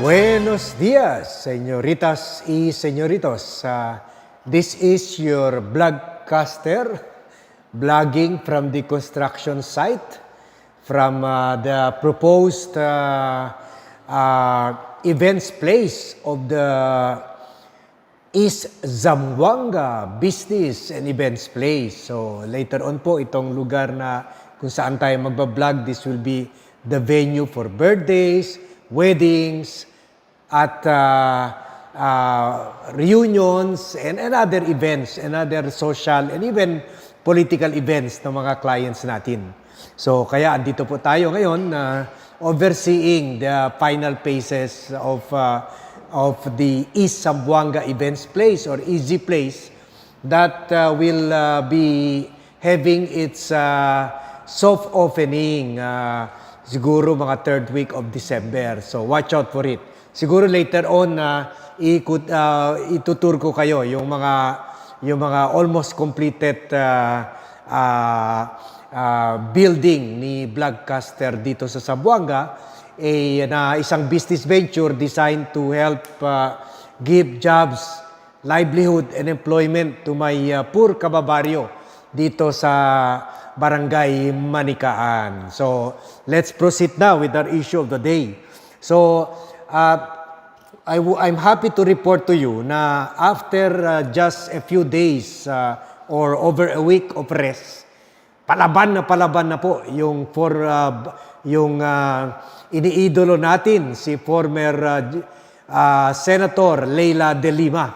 Buenos días, señoritas y señoritos. Uh, this is your vlogcaster, vlogging from the construction site, from uh, the proposed uh, uh, events place of the East Zamboanga Business and Events Place. So later on po, itong lugar na kung saan tayo magbablog, this will be the venue for birthdays, weddings, at uh, uh, reunions and, and other events and other social and even political events ng mga clients natin. So kaya andito po tayo ngayon na overseeing the final phases of uh, of the East Zamboanga Events Place or Easy Place that uh, will uh, be having its uh, soft opening uh, siguro mga third week of December. So watch out for it. Siguro later on na ikut uh, itutur ko kayo yung mga yung mga almost completed uh, uh, uh, building ni Vlogcaster dito sa Zamboanga a na isang business venture designed to help uh, give jobs, livelihood and employment to my uh, poor kababaryo dito sa Barangay Manikaan. So, let's proceed now with our issue of the day. So, uh, I w- I'm happy to report to you na after uh, just a few days uh, or over a week of rest, palaban na palaban na po yung for uh, yung uh, iniidolo natin si former uh, uh, Senator Leila De Lima.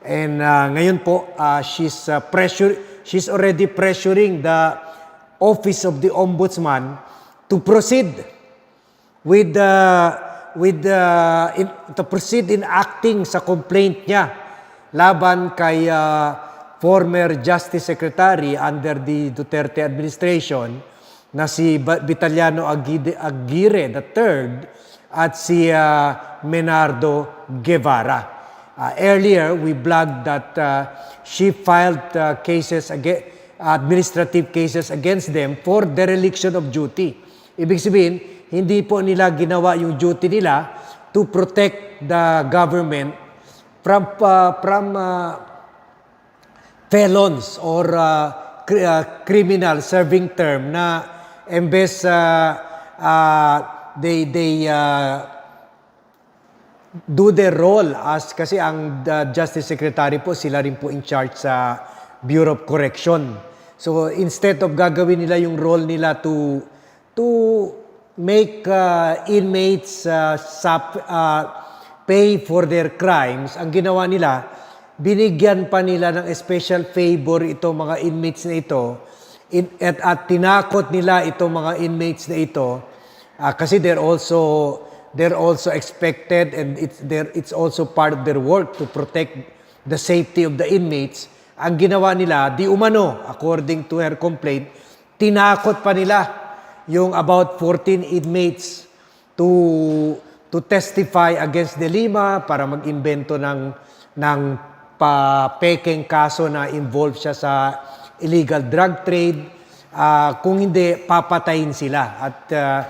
And uh, ngayon po uh, she's uh, pressure she's already pressuring the office of the ombudsman to proceed with the with the in, to proceed in acting sa complaint niya laban kay uh, former Justice Secretary under the Duterte administration na si Vitaliano Aguide- Aguirre III at si uh, Menardo Guevara. Uh, earlier, we blogged that uh, she filed uh, cases against administrative cases against them for dereliction of duty. Ibig sabihin, hindi po nila ginawa yung duty nila to protect the government from uh, from uh, felons or uh, cr- uh, criminal serving term na embes uh, uh, they they uh, do their role as kasi ang uh, Justice Secretary po sila rin po in charge sa Bureau of Correction. So instead of gagawin nila yung role nila to to make uh, inmates uh, sap, uh, pay for their crimes, ang ginawa nila, binigyan pa nila ng special favor itong mga inmates na ito in, at, at tinakot nila itong mga inmates na ito uh, kasi they're also they're also expected and it's their it's also part of their work to protect the safety of the inmates ang ginawa nila di umano according to her complaint tinakot pa nila yung about 14 inmates to to testify against De Lima para mag-imbento ng ng pa-peking kaso na involved siya sa illegal drug trade. Ah, kung hindi papatayin sila. At ah,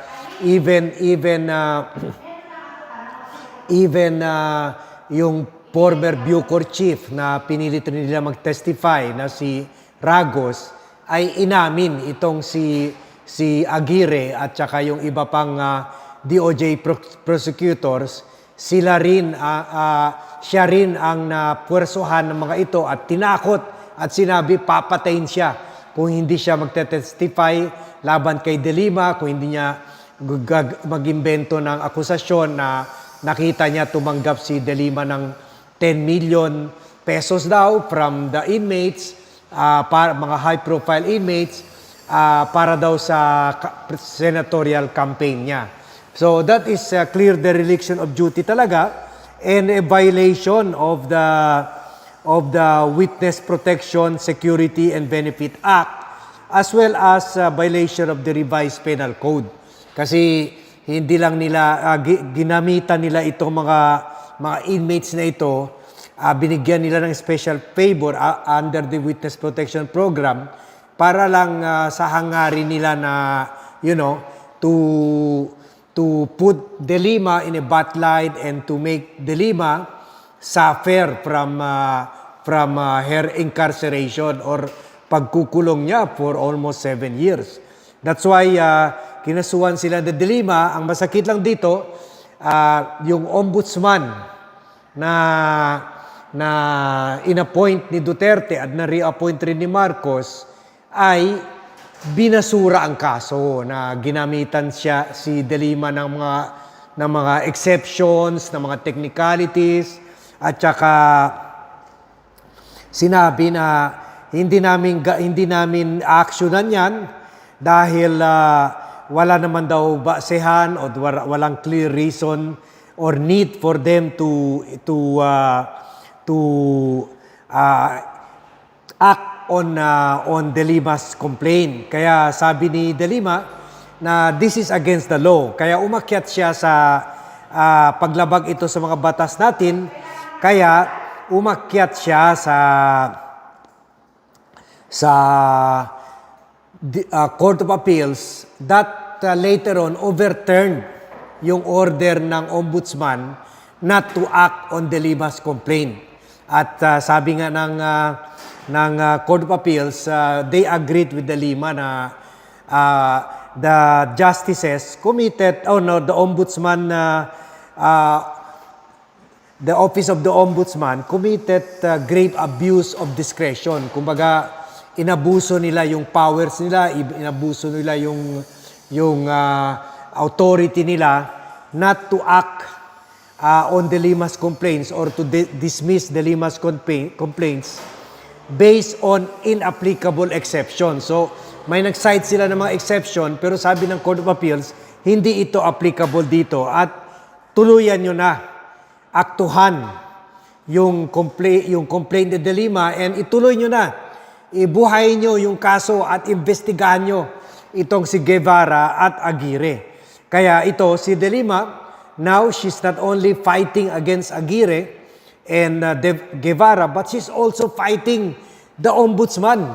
even even uh, even uh, yung former Bucor chief na pinilit nila mag-testify na si Ragos ay inamin itong si si Aguirre at saka yung iba pang uh, DOJ pro- prosecutors. Sila rin uh, uh, siya rin ang napuwersuhan ng mga ito at tinakot at sinabi papatayin siya kung hindi siya magte-testify laban kay De Lima, kung hindi niya mag-imbento ng akusasyon na nakita niya tumanggap si De Lima ng 10 million pesos daw from the inmates, ah, para, mga high-profile inmates, ah, para daw sa senatorial campaign niya. So that is a clear dereliction of duty talaga and a violation of the of the Witness Protection, Security and Benefit Act as well as uh, violation of the revised penal code. Kasi hindi lang nila uh, gi- ginamitan nila itong mga mga inmates na ito, uh, binigyan nila ng special favor uh, under the Witness Protection Program para lang uh, sa hangarin nila na you know to to put De Lima in a bad light and to make De Lima suffer from uh, from uh, her incarceration or pagkukulong niya for almost seven years. That's why uh, kinasuhan sila ng De Lima. Ang masakit lang dito, uh, yung ombudsman na na inappoint ni Duterte at na-reappoint rin ni Marcos ay binasura ang kaso na ginamitan siya si De Lima ng mga ng mga exceptions, ng mga technicalities at saka sinabi na hindi namin hindi namin actionan 'yan dahil ah, wala naman daw basehan o wala- walang clear reason or need for them to to ah, to ah, act on uh, on De Lima's complaint. Kaya sabi ni De Lima na this is against the law. Kaya umakyat siya sa ah, paglabag ito sa mga batas natin. Kaya umakyat siya sa sa the, uh, Court of Appeals that uh, later on overturned yung order ng ombudsman not to act on De Lima's complaint. At uh, sabi nga ng uh, ng uh, Court of Appeals, uh, they agreed with De Lima na uh, the justices committed, oh no, the ombudsman uh, uh, the office of the ombudsman committed uh, grave abuse of discretion. Kumbaga, inabuso nila yung powers nila, inabuso nila yung yung uh, authority nila not to act uh, on the Limas complaints or to di- dismiss the Limas compla- complaints based on inapplicable exception. So, may nag-cite sila ng mga exception, pero sabi ng Court of Appeals, hindi ito applicable dito at tuluyan nyo na aktuhan yung complaint, yung complaint De Lima and ituloy nyo na. Ibuhay nyo yung kaso at investigahan nyo itong si Guevara at Aguirre. Kaya ito, si De Lima, now she's not only fighting against Aguirre and uh, De- Guevara, but she's also fighting the ombudsman.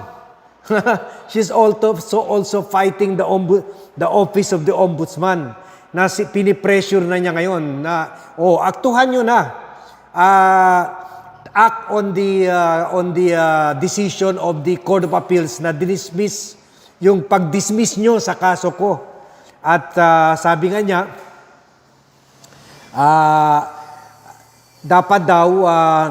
she's also so also fighting the ombu- the office of the ombudsman na si, pinipressure na niya ngayon na oh aktuhan niyo na Ah, act on the uh, on the uh, decision of the Court of Appeals na dismiss yung pag-dismiss nyo sa kaso ko. At ah, sabi nga niya ah dapat daw uh,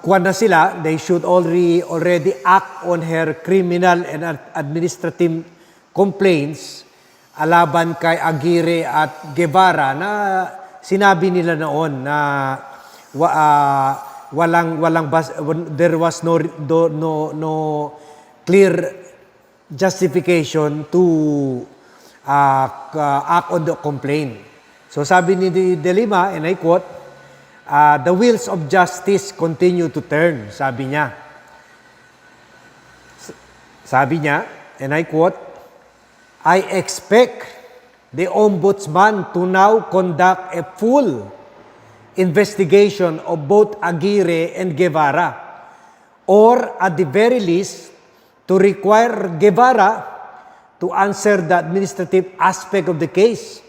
kuwan na sila, they should already, already act on her criminal and ad- administrative complaints alaban kay Aguirre at Guevara na sinabi nila noon na wa, ah, walang walang bas, there was no do- no no clear justification to uh, act on the complaint. So sabi ni De Lima, and I quote, uh, the wheels of justice continue to turn, sabi niya. Sabi niya, and I quote, I expect the ombudsman to now conduct a full investigation of both Aguirre and Guevara, or at the very least, to require Guevara to answer the administrative aspect of the case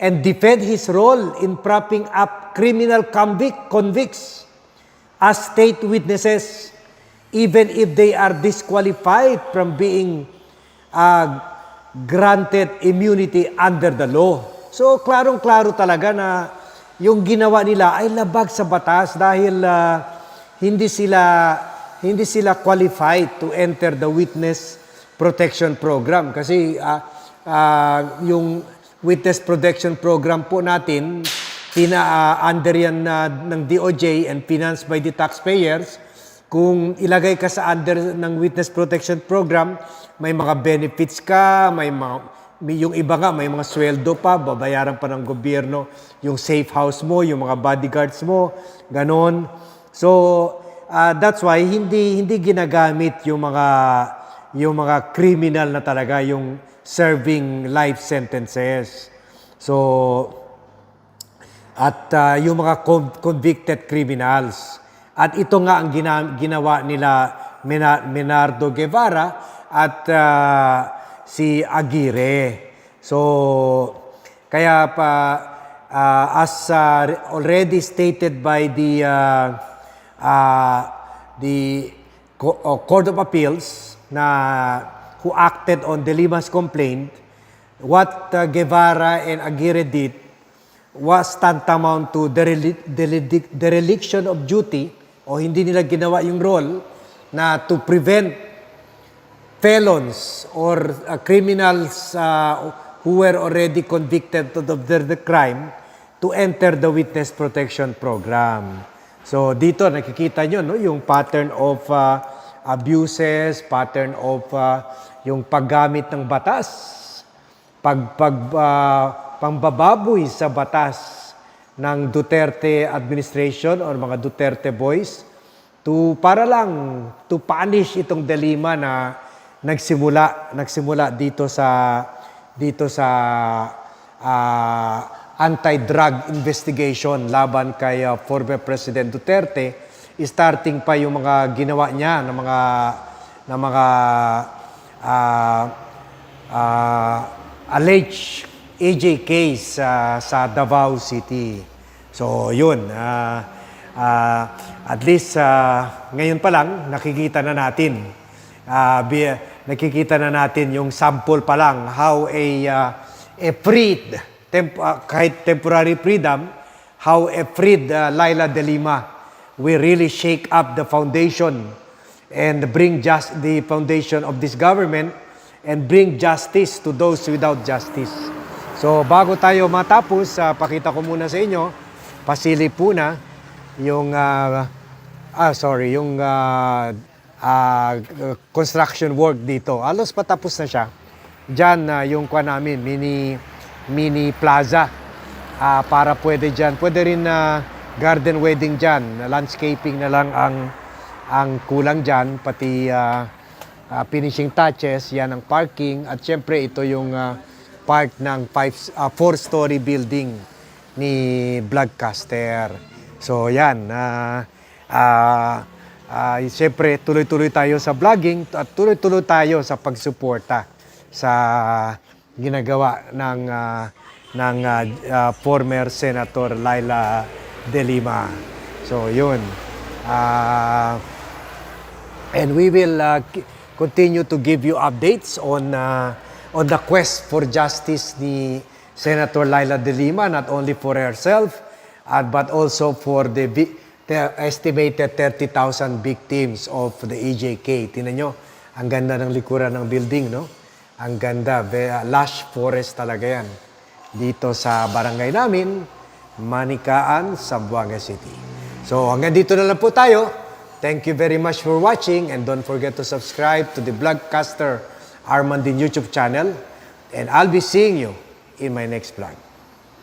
and defend his role in propping up criminal convict, convicts as state witnesses, even if they are disqualified from being uh, granted immunity under the law. So, klarong-klaro talaga na yung ginawa nila ay labag sa batas dahil uh, hindi sila hindi sila qualified to enter the witness protection program. Kasi uh, uh, yung witness protection program po natin tina uh, under yan na ng DOJ and financed by the taxpayers. Kung ilagay ka sa under ng witness protection program may mga benefits ka may mga yung iba nga may mga sweldo pa babayaran pa ng gobyerno yung safe house mo yung mga bodyguards mo ganon so uh, that's why hindi hindi ginagamit yung mga yung mga criminal na talaga yung serving life sentences. So at uh, yung mga con- convicted criminals. At ito nga ang gina- ginawa nila Mena- Menardo Guevara at uh, si Aguirre. So, kaya pa, uh, as uh, already stated by the, uh, uh, the Co- uh, Court of Appeals na who acted on De Lima's complaint, what uh, Guevara and Aguirre did was tantamount to dereli- derelic- dereliction of duty o hindi nila ginawa yung role na to prevent felons or uh, criminals uh, who were already convicted of the, the crime to enter the witness protection program. So dito nakikita nyo no, yung pattern of uh, abuses, pattern of uh, yung paggamit ng batas, pag, pag uh, pangbababoy sa batas ng Duterte administration or mga Duterte boys to para lang to punish itong Delima na nagsimula nagsimula dito sa dito sa ah, anti-drug investigation laban kay ah, former President Duterte starting pa yung mga ginawa niya ng mga ng mga ah, ah, alleged AJ case ah, sa Davao City. So, yun. ah, ah, at least ah, ngayon pa lang, nakikita na natin. Ah, bi- nakikita na natin yung sample pa lang how a, ah, a freed, temp- ah, kahit temporary freedom, how a freed ah, Laila De Lima will really shake up the foundation and bring just the foundation of this government and bring justice to those without justice. So bago tayo matapos, ah, pakita ko muna sa inyo, pasilip po na yung ah, ah sorry, yung ah, ah, construction work dito. Alos patapos na siya. Diyan na yung kwa namin, mini mini plaza. Ah, para pwede diyan. Pwede rin na garden wedding diyan. Landscaping na lang ang ang kulang diyan pati ah, ah, finishing touches, yan ang parking at syempre ito yung ah, part ng five, ah, four-story building ni Vlogcaster. So yan, ah ah, ah, syempre tuloy-tuloy tayo sa vlogging at tuloy-tuloy tayo sa pagsuporta sa ginagawa ng ah, ng ah, ah, former Senator Laila De Lima. So yun. Ah and we will uh, continue to give you updates on uh, on the quest for justice ni Senator Laila De Lima, not only for herself, uh, but also for the estimated 30,000 victims of the EJK. Tingnan nyo, ang ganda ng likuran ng building, no? Ang ganda, uh, lush forest talaga yan. Dito sa barangay namin, Manikaan, Zamboanga City. So hanggang dito na lang po tayo. Thank you very much for watching and don't forget to subscribe to the Vlogcaster Armandin YouTube channel and I'll be seeing you in my next vlog.